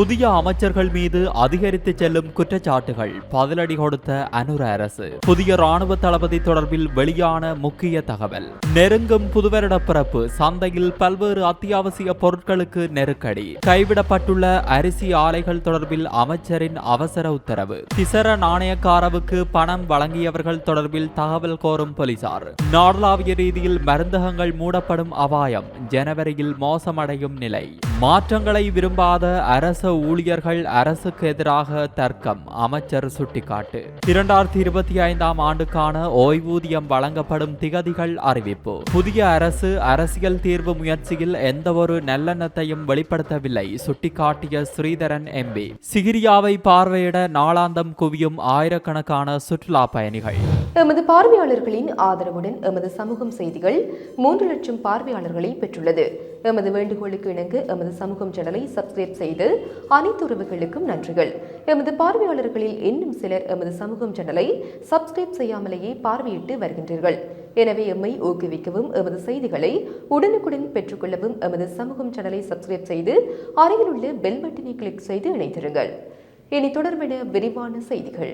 புதிய அமைச்சர்கள் மீது அதிகரித்து செல்லும் குற்றச்சாட்டுகள் பதிலடி கொடுத்த அனுர அரசு. புதிய ராணுவ தளபதி தொடர்பில் வெளியான முக்கிய தகவல். நெருங்கும் புதுவருட பிறப்பு சந்தையில் பல்வேறு அத்தியாவசிய பொருட்களுக்கு நெருக்கடி. கைவிடப்பட்டுள்ள அரிசி ஆலைகள் தொடர்பில் அமைச்சரின் அவசர உத்தரவு. திசர நாணயக்காரவுக்கு பணம் வழங்கியவர்கள் தொடர்பில் தகவல் கோரும் போலீசார். நாடளாவிய ரீதியில் மருந்தகங்கள் மூடப்படும் அபாயம் ஜனவரியில் மோசமடையும் நிலை. மாற்றங்களை விரும்பாத அரசு ஊழியர்கள் அரசுக்கு எதிராக தர்க்கம் அமைச்சர் சுட்டிக்காட்டு. இரண்டாயிரத்தி இருபத்தி ஐந்தாம் ஆண்டுக்கான ஓய்வூதியம் வழங்கப்படும் திகதிகள் அறிவிப்பு. புதிய அரசு அரசியல் தீர்வு முயற்சியில் எந்தவொரு நல்லெண்ணத்தையும் வெளிப்படுத்தவில்லை சுட்டிக்காட்டிய ஸ்ரீதரன் எம்பி சிகிரியாவை பார்வையிட நாளாந்தம் குவியும் ஆயிரக்கணக்கான சுற்றுலா பயணிகள். எமது பார்வையாளர்களின் ஆதரவுடன் எமது சமூகம் செய்திகள் மூன்று லட்சம் பார்வையாளர்களை பெற்றுள்ளது. எமது வேண்டுகோளுக்கு இணங்க எமது சமூகம் சேனலை சப்ஸ்கிரைப் செய்து அனைத்து உறவுகளுக்கும் நன்றிகள். எமது பார்வையாளர்களில் இன்னும் சிலர் எமது சமூகம் சேனலை சப்ஸ்கிரைப் செய்யாமலேயே பார்வையிட்டு வருகின்றீர்கள். எனவே எம்மை ஊக்குவிக்கவும் எமது செய்திகளை உடனுக்குடன் பெற்றுக்கொள்ளவும் எமது சமூகம் சேனலை சப்ஸ்கிரைப் செய்து அருகிலுள்ள பெல் பட்டனை கிளிக் செய்து இணைத்திருங்கள் இனி தொடர்பென விரிவான செய்திகள்.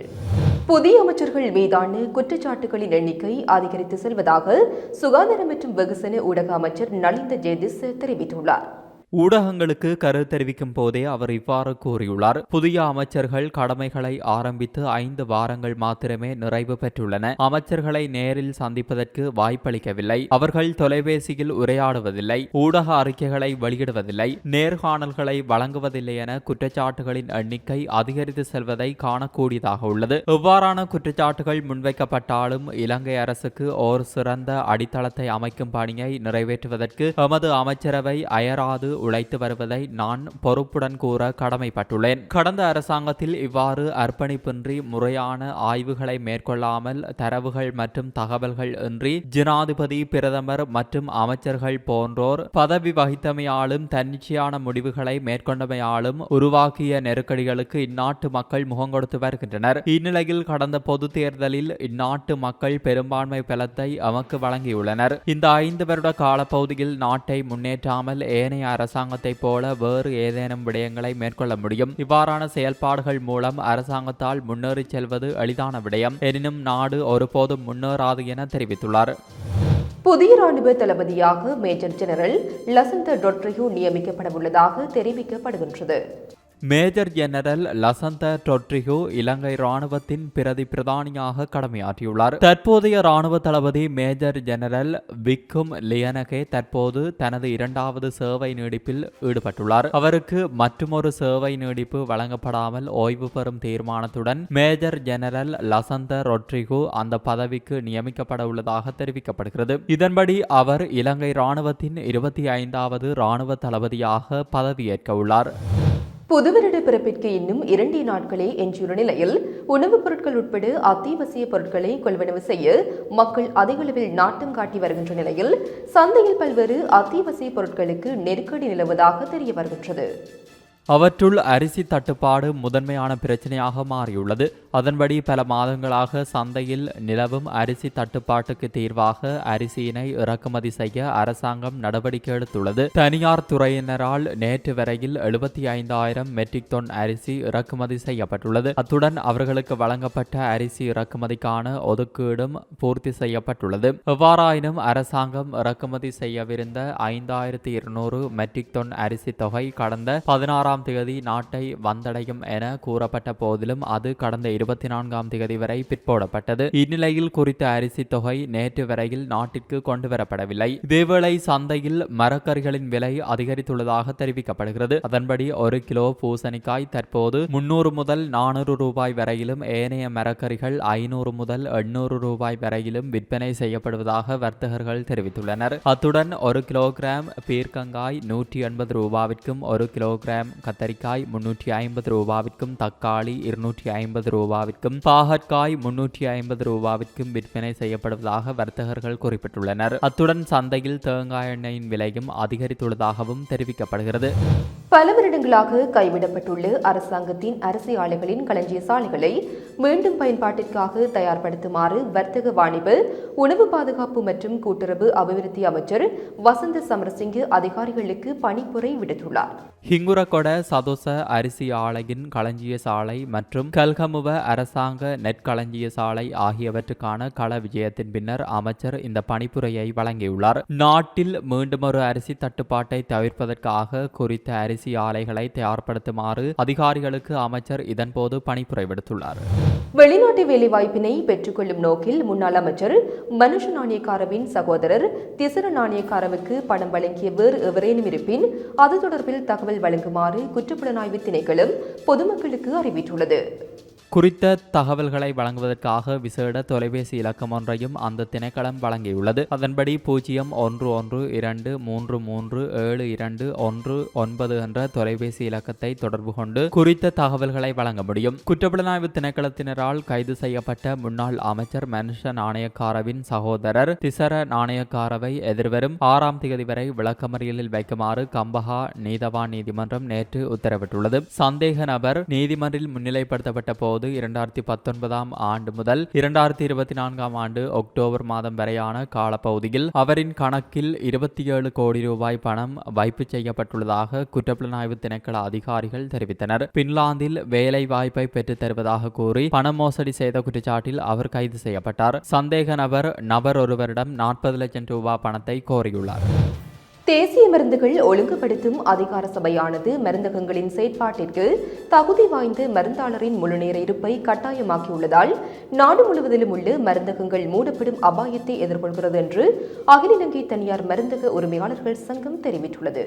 புதிய அமைச்சர்கள் மீதான குற்றச்சாட்டுகளின் எண்ணிக்கை அதிகரித்து செல்வதாக சுகாதார மற்றும் வெகுசன ஊடக அமைச்சர் நலிந்த ஜெயதிஸ் தெரிவித்துள்ளார். ஊடகங்களுக்கு கருத்து தெரிவிக்கும் போதே அவர் இவ்வாறு கூறியுள்ளார். புதிய அமைச்சர்கள் கடமைகளை ஆரம்பித்து ஐந்து வாரங்கள் மாத்திரமே நிறைவு பெற்றுள்ளன. அமைச்சர்களை நேரில் சந்திப்பதற்கு வாய்ப்பளிக்கவில்லை. அவர்கள் தொலைபேசியில் உரையாடுவதில்லை. ஊடக அறிக்கைகளை வெளியிடுவதில்லை. நேர்காணல்களை வழங்குவதில்லை என குற்றச்சாட்டுகளின் எண்ணிக்கை அதிகரித்து செல்வதை காணக்கூடியதாக உள்ளது. இவ்வாறான குற்றச்சாட்டுகள் முன்வைக்கப்பட்டாலும் இலங்கை அரசுக்கு ஓர் சிறந்த அடித்தளத்தை அமைக்கும் பணியை நிறைவேற்றுவதற்கு எமது அமைச்சரவை அயராது உழைத்து வருவதை நான் பொறுப்புடன் கூற கடமைப்பட்டுள்ளேன். கடந்த அரசாங்கத்தில் இவ்வாறு அர்ப்பணிப்பின்றி முறையான ஆய்வுகளை மேற்கொள்ளாமல் தரவுகள் மற்றும் தகவல்கள் இன்றி ஜனாதிபதி பிரதமர் மற்றும் அமைச்சர்கள் போன்றோர் பதவி வகித்தமையாலும் தன்னிச்சையான முடிவுகளை மேற்கொண்டமையாலும் உருவாக்கிய நெருக்கடிகளுக்கு இந்நாட்டு மக்கள் முகம் கொடுத்து வருகின்றனர். இந்நிலையில் கடந்த பொது தேர்தலில் இந்நாட்டு மக்கள் பெரும்பான்மை பலத்தை எமக்கு வழங்கியுள்ளனர். இந்த ஐந்து வருட காலப்பகுதியில் நாட்டை முன்னேற்றாமல் ஏனைய அரசு அரசாங்கத்தைப் போல வேறு ஏதேனும் விடயங்களை மேற்கொள்ள முடியும். இவ்வாறான செயல்பாடுகள் மூலம் அரசாங்கத்தால் முன்னேறிச் செல்வது எளிதான விடயம். எனினும் நாடு ஒருபோதும் முன்னேறாது என தெரிவித்துள்ளார். புதிய ராணுவ தளபதியாக மேஜர் ஜெனரல் லசந்த டொட்ரியோ நியமிக்கப்படவுள்ளதாக தெரிவிக்கப்படுகின்றது. மேஜர் ஜெனரல் லசந்த டொட்ரிகோ இலங்கை ராணுவத்தின் பிரதி பிரதானியாக கடமையாற்றியுள்ளார். தற்போதைய ராணுவ தளபதி மேஜர் ஜெனரல் விக்கும் லியனகே தற்போது தனது இரண்டாவது சேவை நீடிப்பில் ஈடுபட்டுள்ளார். அவருக்கு மற்றுமொரு சேவை நீடிப்பு வழங்கப்படாமல் ஓய்வு பெறும் தீர்மானத்துடன் மேஜர் ஜெனரல் லசந்த ரொட்ரிகோ அந்த பதவிக்கு நியமிக்கப்பட உள்ளதாக தெரிவிக்கப்படுகிறது. இதன்படி அவர் இலங்கை ராணுவத்தின் இருபத்தி ஐந்தாவது ராணுவ தளபதியாக பதவியேற்க உள்ளார். புதுவருட பிறப்பிற்கு இன்னும் இரண்டே நாட்களே எஞ்சியுள்ள நிலையில் உணவுப் பொருட்கள் உட்பட அத்தியாவசிய பொருட்களை கொள்வனவு செய்ய மக்கள் அதிகளவில் நாட்டம் காட்டி வருகின்ற நிலையில் சந்தையில் பல்வேறு அத்தியாவசிய பொருட்களுக்கு நெருக்கடி நிலவுவதாக தெரிய வருகின்றது. அவற்றுள் அரிசி தட்டுப்பாடு முதன்மையான பிரச்சனையாக மாறியுள்ளது. அதன்படி பல மாதங்களாக சந்தையில் நிலவும் அரிசி தட்டுப்பாட்டுக்கு தீர்வாக அரிசியினை இறக்குமதி செய்ய அரசாங்கம் நடவடிக்கை எடுத்துள்ளது. தனியார் துறையினரால் நேற்று வரையில் எழுபத்தி ஐந்தாயிரம் மெட்ரிக் டன் அரிசி இறக்குமதி செய்யப்பட்டுள்ளது. அத்துடன் அவர்களுக்கு வழங்கப்பட்ட அரிசி இறக்குமதிக்கான ஒதுக்கீடும் பூர்த்தி செய்யப்பட்டுள்ளது. எவ்வாறாயினும் அரசாங்கம் இறக்குமதி செய்யவிருந்த ஐந்தாயிரத்தி இருநூறு மெட்ரிக் டன் அரிசி தொகை கடந்த பதினாறாம் நான்காம் தேதி நாட்டை வந்தடையும் என கூறப்பட்ட போதிலும் அது கடந்த இருபத்தி நான்காம் தேதி வரை பிற்போடப்பட்டது. இந்நிலையில் குறித்த அரிசி தொகை நேற்று வரையில் நாட்டிற்கு கொண்டுவரப்படவில்லை இதேவேளை சந்தையில் மரக்கறிகளின் விலை அதிகரித்துள்ளதாக தெரிவிக்கப்படுகிறது. அதன்படி ஒரு கிலோ பூசணிக்காய் தற்போது முன்னூறு முதல் நானூறு ரூபாய் வரையிலும் ஏனைய மரக்கறிகள் ஐநூறு முதல் எண்ணூறு ரூபாய் வரையிலும் விற்பனை செய்யப்படுவதாக வர்த்தகர்கள் தெரிவித்துள்ளனர். அத்துடன் ஒரு கிலோகிராம் பீர்க்கங்காய் நூற்றி எண்பது ரூபாவிற்கும் ஒரு கிலோகிராம் கத்தரிக்காய் முன்னூற்றி ஐம்பது ரூபாவிற்கும் தக்காளி இருநூற்றி ஐம்பது ரூபாவிற்கும் பாகற்காய் முன்னூற்றி ஐம்பது ரூபாவிற்கும் விற்பனை செய்யப்படுவதாக வர்த்தகர்கள் குறிப்பிட்டுள்ளனர். அத்துடன் சந்தையில் தேங்காய் எண்ணெயின் விலையும் அதிகரித்துள்ளதாகவும் தெரிவிக்கப்படுகிறது. பல வருடங்களாக கைவிடப்பட்டுள்ள அரசாங்கத்தின் அரசு ஆலைகளின் களஞ்சிய சாலைகளை மீண்டும் பயன்பாட்டிற்காக தயார்படுத்துமாறு வர்த்தக வாணிபு உணவு பாதுகாப்பு மற்றும் கூட்டுறவு அபிவிருத்தி அமைச்சர் வசந்த சமரசிங்க அதிகாரிகளுக்கு பணிப்புரை விடுத்துள்ளார். ஹிங்குரகொட சதோச அரிசி ஆலையின் களஞ்சிய சாலை மற்றும் கல்கமுவ அரசாங்க நெற்களஞ்சிய சாலை ஆகியவற்றுக்கான கள விஜயத்தின் பின்னர் அமைச்சர் இந்த பணிப்புரையை வழங்கியுள்ளார். நாட்டில் மீண்டுமொரு அரிசி தட்டுப்பாட்டை தவிர்ப்பதற்காக குறித்த அரிசி ஆலைகளை தயார்படுத்துமாறு அதிகாரிகளுக்கு அமைச்சர் இதன்போது பணிப்புரை விடுத்துள்ளார் வெளிநாட்டு வேலைவாய்ப்பினை பெற்றுக்கொள்ளும் நோக்கில் முன்னாள் அமைச்சர் மனுஷ நாணயக்காரவின் சகோதரர் திசர நாணயக்காரவுக்கு பணம் வழங்கிய வேறு எவரேனும் இருப்பின் அது தொடர்பில் தகவல் வழங்குமாறு குற்றப்புலனாய்வு திணைக்களம் பொதுமக்களுக்கு அறிவித்துள்ளது. குறித்த தகவல்களை வழங்குவதற்காக விசேட தொலைபேசி இலக்கம் ஒன்றையும் அந்த திணைக்களம் வழங்கியுள்ளது. அதன்படி பூஜ்ஜியம் ஒன்று ஒன்று இரண்டு மூன்று மூன்று ஏழு இரண்டு ஒன்று ஒன்பது என்ற தொலைபேசி இலக்கத்தை தொடர்பு கொண்டு குறித்த தகவல்களை வழங்க முடியும். குற்றப்புலனாய்வு திணைக்களத்தினரால் கைது செய்யப்பட்ட முன்னாள் அமைச்சர் மனுஷ நாணயக்காரவின் சகோதரர் திசர நாணயக்காரவை எதிர்வரும் ஆறாம் தேதி வரை விளக்கமறியலில் வைக்குமாறு கம்பஹா நீதவான் நீதிமன்றம் நேற்று உத்தரவிட்டுள்ளது. சந்தேக நபர் நீதிமன்றில் முன்னிலைப்படுத்தப்பட்ட போது இரண்டாயிரத்தி பத்தொன்பதாம் ஆண்டு முதல் இரண்டாயிரத்தி இருபத்தி நான்காம் ஆண்டு அக்டோபர் மாதம் வரையான காலப்பகுதியில் அவரின் கணக்கில் இருபத்தி ஏழு கோடி ரூபாய் பணம் வைப்பு செய்யப்பட்டுள்ளதாக குற்றப்புலனாய்வு திணைக்கள அதிகாரிகள் தெரிவித்தனர். பின்லாந்தில் வேலை வாய்ப்பை பெற்றுத் தருவதாக கூறி பண மோசடி செய்த குற்றச்சாட்டில் அவர் கைது செய்யப்பட்டார். சந்தேக நபர் நபர் ஒருவரிடம் நாற்பது லட்சம் ரூபாய் பணத்தை கோரியுள்ளார். தேசிய மருந்துகள் ஒழுங்குபடுத்தும் அதிகார சபையானது மருந்தகங்களின் செயற்பாட்டிற்கு தகுதி வாய்ந்த மருந்தாளரின் முழுநேர இருப்பை கட்டாயமாக்கியுள்ளதால் நாடு முழுவதிலும் உள்ள மருந்தகங்கள் மூடப்படும் அபாயத்தை எதிர்கொள்கிறது என்று அகில இலங்கை தனியார் மருந்தக உரிமையாளர்கள் சங்கம் தெரிவித்துள்ளது.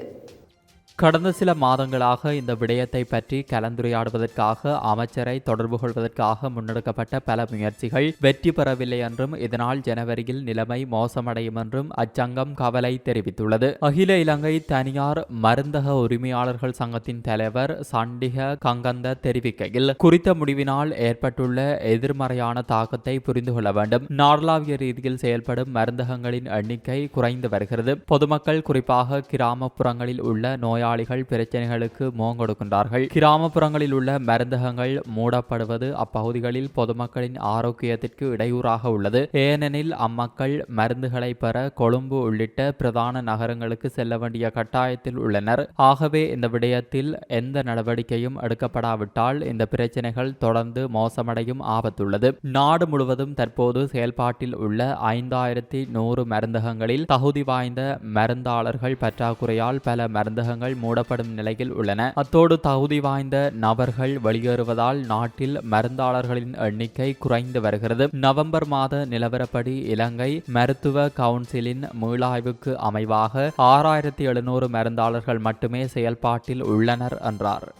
கடந்த சில மாதங்களாக இந்த விடயத்தை பற்றி கலந்துரையாடுவதற்காக அமைச்சரை தொடர்பு கொள்வதற்காக முன்னெடுக்கப்பட்ட பல முயற்சிகள் வெற்றி பெறவில்லை என்றும் இதனால் ஜனவரியில் நிலைமை மோசமடையும் என்றும் அச்சங்கம் கவலை தெரிவித்துள்ளது. அகில இலங்கை தனியார் மருந்தக உரிமையாளர்கள் சங்கத்தின் தலைவர் சண்டிக கங்கந்த தெரிவிக்கையில் குறித்த முடிவினால் ஏற்பட்டுள்ள எதிர்மறையான தாக்கத்தை புரிந்து கொள்ள வேண்டும். நாடளாவிய ரீதியில் செயல்படும் மருந்தகங்களின் எண்ணிக்கை குறைந்து வருகிறது. பொதுமக்கள் குறிப்பாக கிராமப்புறங்களில் உள்ள நோயாளிகள் பிரச்சனைகளுக்கு முகங்கொடுக்கின்றார்கள் கிராமப்புறங்களில் உள்ள மருந்தகங்கள் மூடப்படுவது அப்பகுதிகளில் பொதுமக்களின் ஆரோக்கியத்திற்கு இடையூறாக உள்ளது. ஏனெனில் அம்மக்கள் மருந்துகளை பெற கொழும்பு உள்ளிட்ட பிரதான நகரங்களுக்கு செல்ல வேண்டிய கட்டாயத்தில் உள்ளனர். ஆகவே இந்த விடயத்தில் எந்த நடவடிக்கையும் எடுக்கப்படாவிட்டால் இந்த பிரச்சனைகள் தொடர்ந்து மோசமடையும் ஆபத்துள்ளது. நாடு முழுவதும் தற்போது செயல்பாட்டில் உள்ள ஐந்தாயிரத்தி நூறு மருந்தகங்களில் தகுதி வாய்ந்த மருந்தாளர்கள் பற்றாக்குறையால் பல மருந்தகங்கள் மூடப்படும் நிலையில் உள்ளன. அத்தோடு தகுதி வாய்ந்த நபர்கள் வெளியேறுவதால் நாட்டில் மருந்தாளர்களின் எண்ணிக்கை குறைந்து வருகிறது. நவம்பர் மாத நிலவரப்படி இலங்கை மருத்துவ கவுன்சிலின் மீளாய்வுக்கு அமைவாக ஆறாயிரத்தி எழுநூறு மருந்தாளர்கள் மட்டுமே செயல்பாட்டில் உள்ளனர் என்றார்.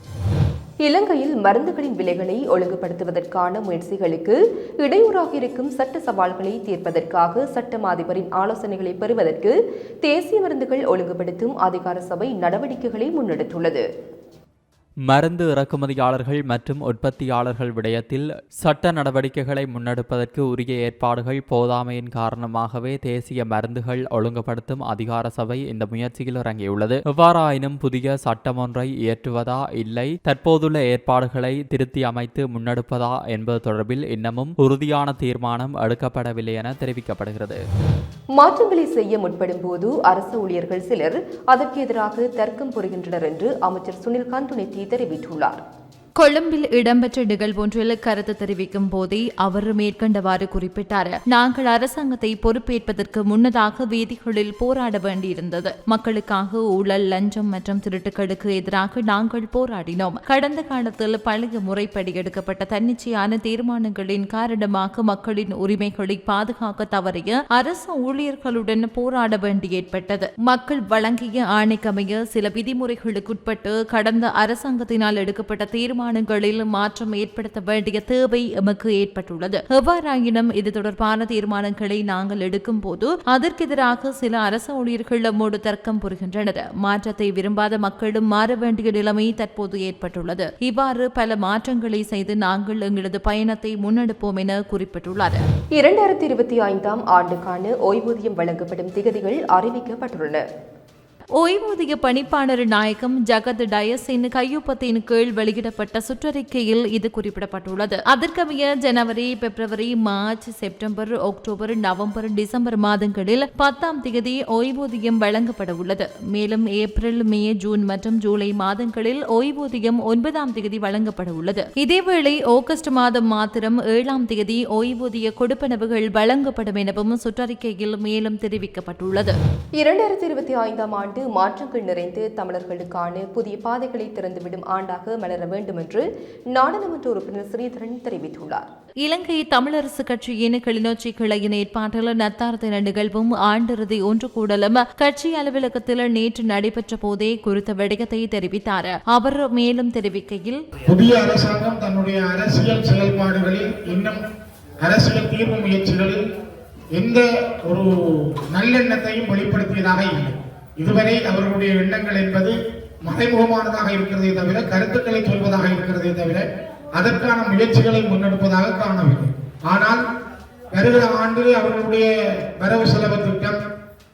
இலங்கையில் மருந்துகளின் விலைகளை ஒழுங்குபடுத்துவதற்கான முயற்சிகளுக்கு இடையூறாக இருக்கும் சட்ட சவால்களை தீர்ப்பதற்காக சட்ட அதிபரின் ஆலோசனைகளை பெறுவதற்கு தேசிய மருந்துகள் ஒழுங்குபடுத்தும் அதிகார சபை நடவடிக்கைகளை முன்னெடுத்துள்ளது. மருந்து இறக்குமதியாளர்கள் மற்றும் உற்பத்தியாளர்கள் விடயத்தில் சட்ட நடவடிக்கைகளை முன்னெடுப்பதற்கு உரிய ஏற்பாடுகள் போதாமையின் காரணமாகவே தேசிய மருந்துகள் ஒழுங்குபடுத்தும் அதிகார சபை இந்த முயற்சியில் இறங்கியுள்ளது. எவ்வாறாயினும் புதிய சட்டம் ஒன்றை இயற்றுவதா இல்லை தற்போதுள்ள ஏற்பாடுகளை திருத்தி அமைத்து முன்னெடுப்பதா என்பது தொடர்பில் இன்னமும் உறுதியான தீர்மானம் எடுக்கப்படவில்லை என தெரிவிக்கப்படுகிறது. மாற்றங்களை செய்ய முற்படும் போது அரசு ஊழியர்கள் சிலர் அதற்கு எதிராக தர்க்கம் புரிகின்றனர் என்று அமைச்சர் சுனில் கந்துனெத்தி தெரிவித்துள்ளார். கொழும்பில் இடம்பெற்ற நிகழ்வொன்றில் கருத்து தெரிவிக்கும் போதே அவர் மேற்கண்டவாறு குறிப்பிட்டார். நாங்கள் அரசாங்கத்தை பொறுப்பேற்பதற்கு முன்னதாக வீதிகளில் போராட வேண்டியிருந்தது. மக்களுக்காக ஊழல் லஞ்சம் மற்றும் திருட்டுகளுக்கு எதிராக நாங்கள் போராடினோம். கடந்த காலத்தில் பழைய முறைப்படி எடுக்கப்பட்ட தன்னிச்சையான தீர்மானங்களின் காரணமாக மக்களின் உரிமைகளை பாதுகாக்க தவறிய அரசு ஊழியர்களுடன் போராட வேண்டி ஏற்பட்டது. மக்கள் வழங்கிய ஆணைக்கமைய சில விதிமுறைகளுக்குட்பட்டு கடந்த அரசாங்கத்தினால் எடுக்கப்பட்ட தீர்மானம் தீர்மானங்களில் மாற்றம் ஏற்படுத்த வேண்டிய தேவை எமக்கு ஏற்பட்டுள்ளது. எவ்வாறாயினும் இது தொடர்பான தீர்மானங்களை நாங்கள் எடுக்கும் போது அதற்கு எதிராக சில அரசு ஊழியர்கள் நம்மோடு தர்க்கம் புரிகின்றனர். மாற்றத்தை விரும்பாத மக்களும் மாற வேண்டிய நிலைமை தற்போது ஏற்பட்டுள்ளது. இவ்வாறு பல மாற்றங்களை செய்து நாங்கள் எங்களது பயணத்தை முன்னெடுப்போம் என குறிப்பிட்டுள்ளார். இரண்டாயிரத்தி இருபத்தி ஐந்தாம் ஆண்டுக்கான ஓய்வூதியம் வழங்கப்படும் திகதிகள் அறிவிக்கப்பட்டுள்ளன. ஓய்வூதிய பணிப்பாளர் நாயகம் ஜகத் டயஸின் கையொப்பத்தின் கீழ் வெளியிடப்பட்ட சுற்றறிக்கையில் இது குறிப்பிடப்பட்டுள்ளது. அதற்கமைய ஜனவரி பிப்ரவரி மார்ச் செப்டம்பர் அக்டோபர் நவம்பர் டிசம்பர் மாதங்களில் பத்தாம் தேதி ஓய்வூதியம் வழங்கப்பட உள்ளது. மேலும் ஏப்ரல் மே ஜூன் மற்றும் ஜூலை மாதங்களில் ஓய்வூதியம் ஒன்பதாம் தேதி வழங்கப்பட உள்ளது. இதேவேளை ஆகஸ்ட் மாதம் மாத்திரம் ஏழாம் தேதி ஓய்வூதிய கொடுப்பனவுகள் வழங்கப்படும் எனவும் சுற்றறிக்கையில் மேலும் தெரிவிக்கப்பட்டுள்ளது. இரண்டாயிரத்தி இருபத்தி ஐந்தாம் ஆண்டு மாற்றங்கள் நிறைந்து தமிழர்களுக்கான புதிய பாதைகளை திறந்துவிடும் ஆண்டாக மலர வேண்டும் என்று நாடாளுமன்ற உறுப்பினர் ஸ்ரீதரன் தெரிவித்துள்ளார். இலங்கை தமிழரசு கட்சியின் கிளிநொச்சி கிளையின் ஏற்பாட்டில் நத்தார் தின நிகழ்வும் ஆண்டிறுதி ஒன்று கூடலும் கட்சி அலுவலகத்தில் நேற்று நடைபெற்ற போதே குறித்த விடயத்தை தெரிவித்தார். அவர் மேலும் தெரிவிக்கையில் புதிய அரசாங்கம் தன்னுடைய அரசியல் செயல்பாடுகளில் இன்னும் அரசியல் தீர்வு முயற்சிகளில் எந்த ஒரு நல்லெண்ணத்தையும் வெளிப்படுத்தியதாக இல்லை. இதுவரை அவர்களுடைய எண்ணங்கள் என்பது மறைமுகமானதாக இருக்கிறதே தவிர கருத்துக்களை சொல்வதாக இருக்கிறதே தவிர அதற்கான முயற்சிகளை முன்னெடுப்பதாக காணவில்லை. ஆனால் வருகிற ஆண்டு அவர்களுடைய வரவு செலவு திட்டம்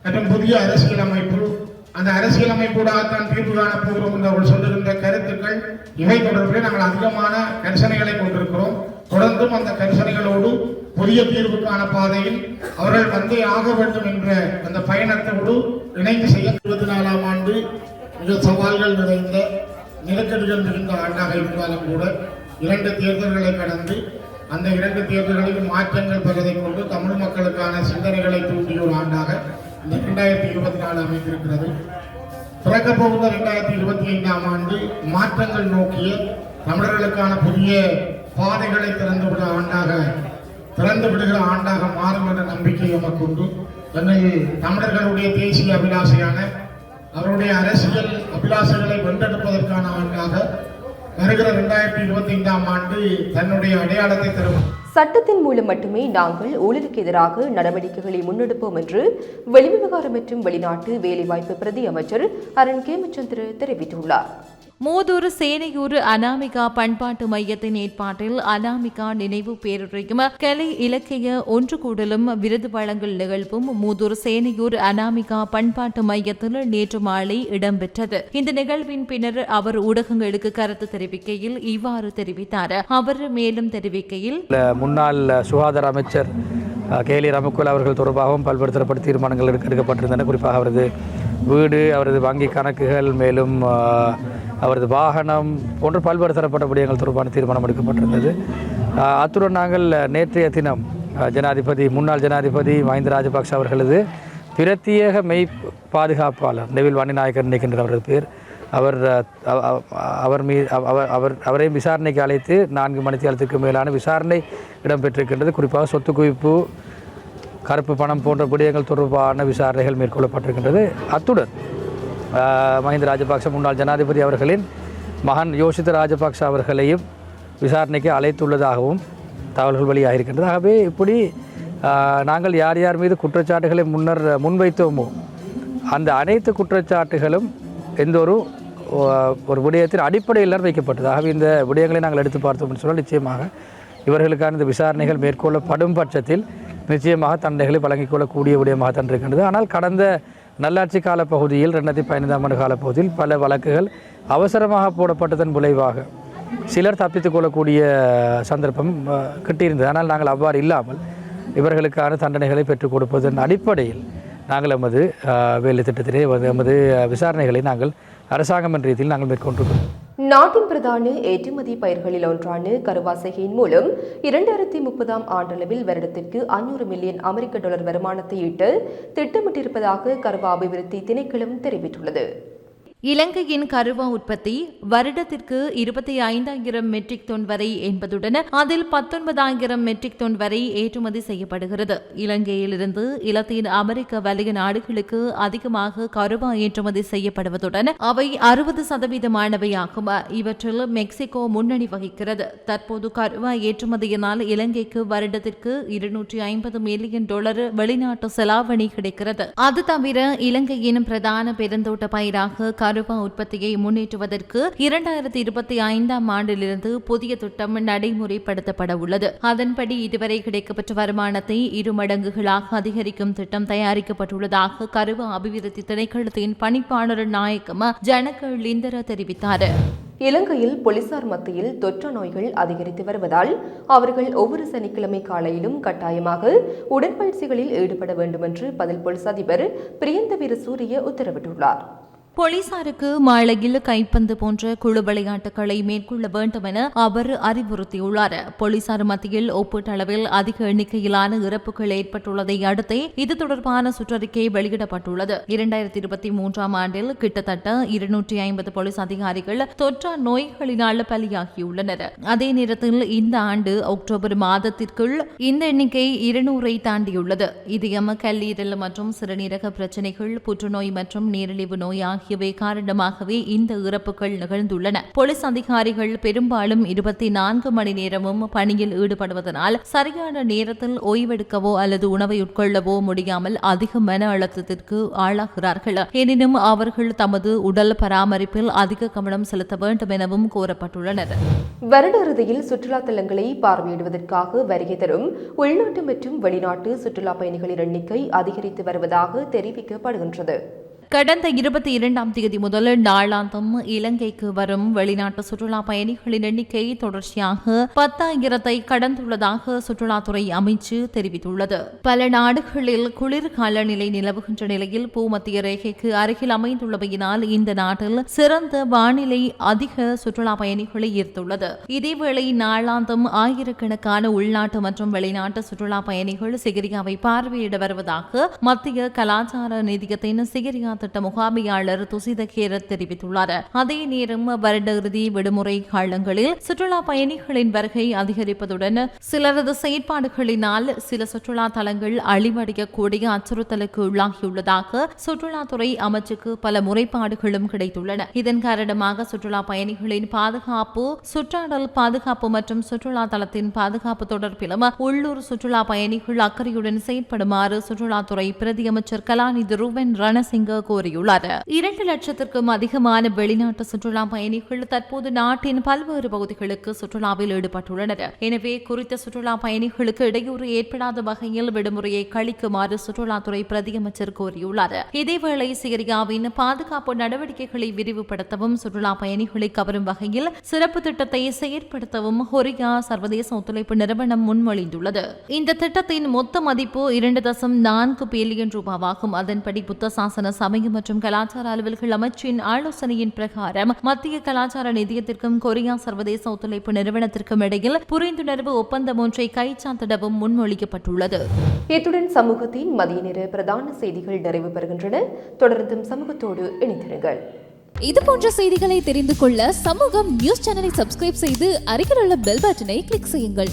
மற்றும் புதிய அரசியலமைப்பு அந்த அரசியலமைப்பூடாகத்தான் தீர்வு காணப்போகிறோம் என்று அவர்கள் சொல்லுகின்ற கருத்துக்கள் இவை தொடர்பில் நாங்கள் அதிகமான கரிசனைகளை கொண்டிருக்கிறோம். தொடர்ந்தும் அந்த கரிசனைகளோடு புதிய தீர்வுக்கான பாதையில் அவர்கள் வந்தே ஆக வேண்டும் என்ற அந்த பயணத்தோடு இணைந்து செய்ய இருபத்தி நாலாம் ஆண்டு மிக சவால்கள் நிறைந்த நெருக்கடிகள் மிகுந்த ஆண்டாக இருந்தாலும் கூட இரண்டு தேர்தல்களை கடந்து அந்த இரண்டு தேர்தல்களில் மாற்றங்கள் பெறதை கொண்டு தமிழ் மக்களுக்கான சிந்தனைகளை தூண்டிய ஒரு ஆண்டாக இந்த இரண்டாயிரத்தி இருபத்தி நாலு அமைந்திருக்கிறது. பிறக்க போகிற இரண்டாயிரத்தி இருபத்தி ஐந்தாம் ஆண்டு மாற்றங்கள் நோக்கிய தமிழர்களுக்கான புதிய பாதைகளை திறந்து விட ஆண்டாக திறந்து விடுகிற ஆண்டாக மாறும் என்ற நம்பிக்கை நமக்கு உண்டு. எங்கள் தமிழர்களுடைய தேசிய அபிலாசையான அவருடைய அரசியல் அபிலாசைகளை வென்றெடுப்பதற்கான ஆண்டாக வருகிற இரண்டாயிரத்தி இருபத்தி ஐந்தாம் ஆண்டு தன்னுடைய அடையாளத்தை தரும். சட்டத்தின் மூலம் மட்டுமே நாங்கள் ஊழலுக்கு எதிராக நடவடிக்கைகளை முன்னெடுப்போம் என்று வெளிவிவகாரம் மற்றும் வெளிநாட்டு வேலைவாய்ப்பு பிரதி அமைச்சர் அருண் கேமச்சந்திர தெரிவித்துள்ளார். மூதூர் சேனையூர் அனாமிகா பண்பாட்டு மையத்தின் ஏற்பாட்டில் அனாமிகா நினைவு பேருரையும் கலை இலக்கிய ஒன்று கூடலும் விருது வழங்கல் நிகழ்வும் மூதூர் சேனையூர் அனாமிகா பண்பாட்டு மையத்தில் நேற்று மாலை இடம்பெற்றது. இந்த நிகழ்வின் பின்னர் அவர் ஊடகங்களுக்கு கருத்து தெரிவிக்கையில் இவ்வாறு தெரிவித்தார். அவர் மேலும் தெரிவிக்கையில் முன்னாள் சுகாதார அமைச்சர் கே எல் ரமக்குல் அவர்கள் தொடர்பாகவும் பல்வேறு தரப்பட்ட தீர்மானங்கள் எடுக்கப்பட்டிருந்தன. குறிப்பாக அவரது வீடு அவரது வங்கி கணக்குகள் மேலும் அவரது வாகனம் போன்ற பல்வேறு தரப்பட்ட விடயங்கள் தொடர்பான தீர்மானம் எடுக்கப்பட்டிருந்தது. அத்துடன் நாங்கள் நேற்றைய தினம் ஜனாதிபதி முன்னாள் ஜனாதிபதி மஹிந்த ராஜபக்ஷ அவர்களது பிரத்யேக மெய் பாதுகாப்பாளர் நெவில் வாணிநாயக்கர் நினைக்கின்ற அவரது பேர். அவர் அவ- அவர் மீ அவ- அவர் அவர் அவரை விசாரணைக்கு அழைத்து நான்கு மணித்தியாலத்துக்கு மேலான விசாரணை இடம்பெற்றிருக்கின்றது. குறிப்பாக சொத்து குவிப்பு கருப்பு பணம் போன்ற விடயங்கள் தொடர்பான விசாரணைகள் மேற்கொள்ளப்பட்டிருக்கின்றது. அத்துடன் மஹிந்த ராஜபக்ச முன்னாள் ஜனாதிபதி அவர்களின் மகன் யோசித்த ராஜபக்ச அவர்களையும் விசாரணைக்கு அழைத்துள்ளதாகவும் தகவல்கள் வெளியாகியிருக்கின்றது. ஆகவே இப்படி நாங்கள் யார் யார் மீது குற்றச்சாட்டுகளை முன்னர் முன்வைத்தோமோ அந்த அனைத்து குற்றச்சாட்டுகளும் எந்த ஒரு ஒரு விடயத்தின் அடிப்படையில் வைக்கப்பட்டது. ஆகவே இந்த விடயங்களை நாங்கள் எடுத்து பார்த்தோம் சொன்னால் நிச்சயமாக இவர்களுக்கான இந்த விசாரணைகள் மேற்கொள்ளப்படும் பட்சத்தில் நிச்சயமாக தண்டனைகளை வழங்கிக் கொள்ளக்கூடிய விடயமாக தான் இருக்கின்றது. ஆனால் கடந்த நல்லாட்சி கால பகுதியில் ரெண்டாயிரத்தி பதினைந்தாம் ஆண்டு காலப்பகுதியில் பல வழக்குகள் அவசரமாக போடப்பட்டதன் விளைவாக சிலர் தப்பித்துக் கொள்ளக்கூடிய சந்தர்ப்பம் கிட்டியிருந்தது. ஆனால் நாங்கள் அவ்வாறு இல்லாமல் இவர்களுக்கான தண்டனைகளை பெற்றுக் கொடுப்பதன் அடிப்படையில் நாங்கள் எமது வேலை திட்டத்திலே எமது- விசாரணைகளை நாங்கள் அரசாங்கம் என்ற ரீதியில் நாங்கள் மேற்கொண்டிருக்கிறோம். நாட்டின் பிரதான ஏற்றுமதி பயிர்களில் ஒன்றான கருவாசகையின் மூலம் இரண்டாயிரத்தி முப்பதாம் ஆண்டளவில் வருடத்திற்கு ஐநூறு மில்லியன் அமெரிக்க டாலர் வருமானத்தை ஈட்ட திட்டமிட்டிருப்பதாக கருவா அபிவிருத்தி திணைக்களம் தெரிவித்துள்ளது. இலங்கையின் கருவா உற்பத்தி வருடத்திற்கு இருபத்தி ஐந்தாயிரம் மெட்ரிக் டன் வரை என்பதுடன் அதில் பத்தொன்பதாயிரம் மெட்ரிக் டன் வரை ஏற்றுமதி செய்யப்படுகிறது. இலங்கையிலிருந்து இலத்தீன் அமெரிக்க வலிய நாடுகளுக்கு அதிகமாக கருவா ஏற்றுமதி செய்யப்படுவதுடன் அவை அறுபது சதவீதமானவையாகும். இவற்றில் மெக்சிகோ முன்னணி வகிக்கிறது. தற்போது கருவா ஏற்றுமதியினால் இலங்கைக்கு வருடத்திற்கு இருநூற்றி ஐம்பது மில்லியன் டாலர் வெளிநாட்டு செலாவணி கிடைக்கிறது. அது தவிர இலங்கையின் பிரதான பெருந்தோட்ட பயிராக கருவா கருவா உற்பத்தியை முன்னேற்றுவதற்கு இரண்டாயிரத்தி இருபத்தி ஐந்தாம் ஆண்டிலிருந்து புதிய திட்டம் நடைமுறைப்படுத்தப்பட உள்ளது அதன்படி இதுவரை கிடைக்கப்பெற்ற வருமானத்தை இரு மடங்குகளாக அதிகரிக்கும் திட்டம் தயாரிக்கப்பட்டுள்ளதாக கருவ அபிவிருத்தி திணைக்களத்தின் பணிப்பாளர் நாயக்கம ஜனக லிந்தர தெரிவித்தார். இலங்கையில் போலீசார் மத்தியில் தொற்று நோய்கள் அதிகரித்து வருவதால் அவர்கள் ஒவ்வொரு சனிக்கிழமை காலையிலும் கட்டாயமாக உடற்பயிற்சிகளில் ஈடுபட வேண்டும் என்று பதில் போலீஸ் அதிபர் பிரியந்த வீரசூரிய உத்தரவிட்டுள்ளார். போலீசாருக்கு மாலையில் கைப்பந்து போன்ற குழு விளையாட்டுகளை மேற்கொள்ள வேண்டும் என அவர் அறிவுறுத்தியுள்ளார். போலீசார் மத்தியில் ஒப்பீட்டளவில் அதிக எண்ணிக்கையிலான இறப்புகள் ஏற்பட்டுள்ளதை அடுத்தே இது தொடர்பான சுற்றறிக்கை வெளியிடப்பட்டுள்ளது. இரண்டாயிரத்தி இருபத்தி மூன்றாம் ஆண்டில் கிட்டத்தட்ட இருநூற்றி ஐம்பது போலீஸ் அதிகாரிகள் தொற்றா நோய்களினால் பலியாகியுள்ளனர். அதே நேரத்தில் இந்த ஆண்டு அக்டோபர் மாதத்திற்குள் இந்த எண்ணிக்கை இருநூறை தாண்டியுள்ளது. இதயம் கல்லீரல் மற்றும் சிறுநீரக பிரச்சினைகள் புற்றுநோய் மற்றும் நீரிழிவு நோய் ஆகியவை காரணமாகவே இந்த இறப்புகள் நிகழ்ந்துள்ளன. போலீஸ் அதிகாரிகள் பெரும்பாலும் இருபத்தி நான்கு மணி நேரமும் பணியில் ஈடுபடுவதனால் சரியான நேரத்தில் ஓய்வெடுக்கவோ அல்லது உணவை உட்கொள்ளவோ முடியாமல் அதிக மன அழுத்தத்திற்கு ஆளாகிறார்கள். எனினும் அவர்கள் தமது உடல் பராமரிப்பில் அதிக கவனம் செலுத்த வேண்டும் எனவும் கோரப்பட்டுள்ளனர் வருட இறுதியில் சுற்றுலா தலங்களை பார்வையிடுவதற்காக வருகை தரும் உள்நாட்டு மற்றும் வெளிநாட்டு சுற்றுலா பயணிகளின் எண்ணிக்கை அதிகரித்து வருவதாக தெரிவிக்கப்படுகின்றது. கடந்த இருபத்தி இரண்டாம் தேதி முதல் நாளாந்தம் இலங்கைக்கு வரும் வெளிநாட்டு சுற்றுலா பயணிகளின் எண்ணிக்கை தொடர்ச்சியாக பத்தாயிரத்தை கடந்துள்ளதாக சுற்றுலாத்துறை அமைச்சு தெரிவித்துள்ளது. பல நாடுகளில் குளிர் காலநிலை நிலவுகின்ற நிலையில் பூமத்திய ரேகைக்கு அருகில் அமைந்துள்ளவையினால் இந்த நாட்டில் சிறந்த வானிலை அதிக சுற்றுலா பயணிகளை ஈர்த்துள்ளது. இதேவேளை நாளாந்தம் ஆயிரக்கணக்கான உள்நாட்டு மற்றும் வெளிநாட்டு சுற்றுலா பயணிகள் சிகிரியாவை பார்வையிட வருவதாக மத்திய கலாச்சார நிதியத்தின் சிகிரியா திட்ட முகாமையாளர் துசித கேரத் தெரிவித்துள்ளார். அதே நேரம் வருட இறுதி விடுமுறை காலங்களில் சுற்றுலா பயணிகளின் வருகை அதிகரிப்பதுடன் சிலரது செயற்பாடுகளினால் சில சுற்றுலா தலங்கள் அழிவடையக்கூடிய அச்சுறுத்தலுக்கு உள்ளாகியுள்ளதாக சுற்றுலாத்துறை அமைச்சுக்கு பல முறைப்பாடுகளும் கிடைத்துள்ளன. இதன் காரணமாக சுற்றுலா பயணிகளின் பாதுகாப்பு சுற்றாடல் பாதுகாப்பு மற்றும் சுற்றுலா தளத்தின் பாதுகாப்பு தொடர்பிலும் உள்ளூர் சுற்றுலா பயணிகள் அக்கறையுடன் செயற்படுமாறு சுற்றுலாத்துறை பிரதி அமைச்சர் கலாநிதி ரூபன் ரணசிங்க கோரியுள்ளார் இரண்டு லட்சத்திற்கும் அதிகமான வெளிநாட்டு சுற்றுலா பயணிகள் தற்போது நாட்டின் பல்வேறு பகுதிகளுக்கு சுற்றுலாவில் ஈடுபட்டுள்ளனர். எனவே குறித்த சுற்றுலா பயணிகளுக்கு இடையூறு ஏற்படாத வகையில் விடுமுறையை கழிக்குமாறு சுற்றுலாத்துறை பிரதியமைச்சர் கோரியுள்ளார் இதேவேளை சிரியாவின் பாதுகாப்பு நடவடிக்கைகளை விரிவுபடுத்தவும் சுற்றுலா பயணிகளை கவரும் வகையில் சிறப்பு திட்டத்தை செயற்படுத்தவும் ஹொரியா சர்வதேச ஒத்துழைப்பு நிறுவனம் முன்மொழிந்துள்ளது. இந்த திட்டத்தின் மொத்த மதிப்பு இரண்டு தசம் நான்கு பில்லியன் ரூபாவாகும். அதன்படி புத்த சாசன சபை சமயம் மற்றும் கலாச்சார அலுவல்கள் அமைச்சின் ஆலோசனையின் பிரகாரம் மத்திய கலாச்சார நிதியத்திற்கும் கொரியா சர்வதேச ஒத்துழைப்பு நிறுவனத்திற்கும் இடையில் புரிந்துணர்வு ஒப்பந்தம் ஒன்றை கைச்சாத்திடவும் முன்மொழிக்கப்பட்டுள்ளது இத்துடன் சமூகத்தின் மதிய நேர பிரதான செய்திகள் நிறைவு பெறுகின்றன. தொடர்ந்தும் சமூகத்தோடு இணைந்திருங்கள். இது போன்ற செய்திகளை தெரிந்து கொள்ள சமூகம் நியூஸ் சேனலை சப்ஸ்கிரைப் செய்து அருகில் உள்ள பெல் பட்டனை கிளிக் செய்யுங்கள்.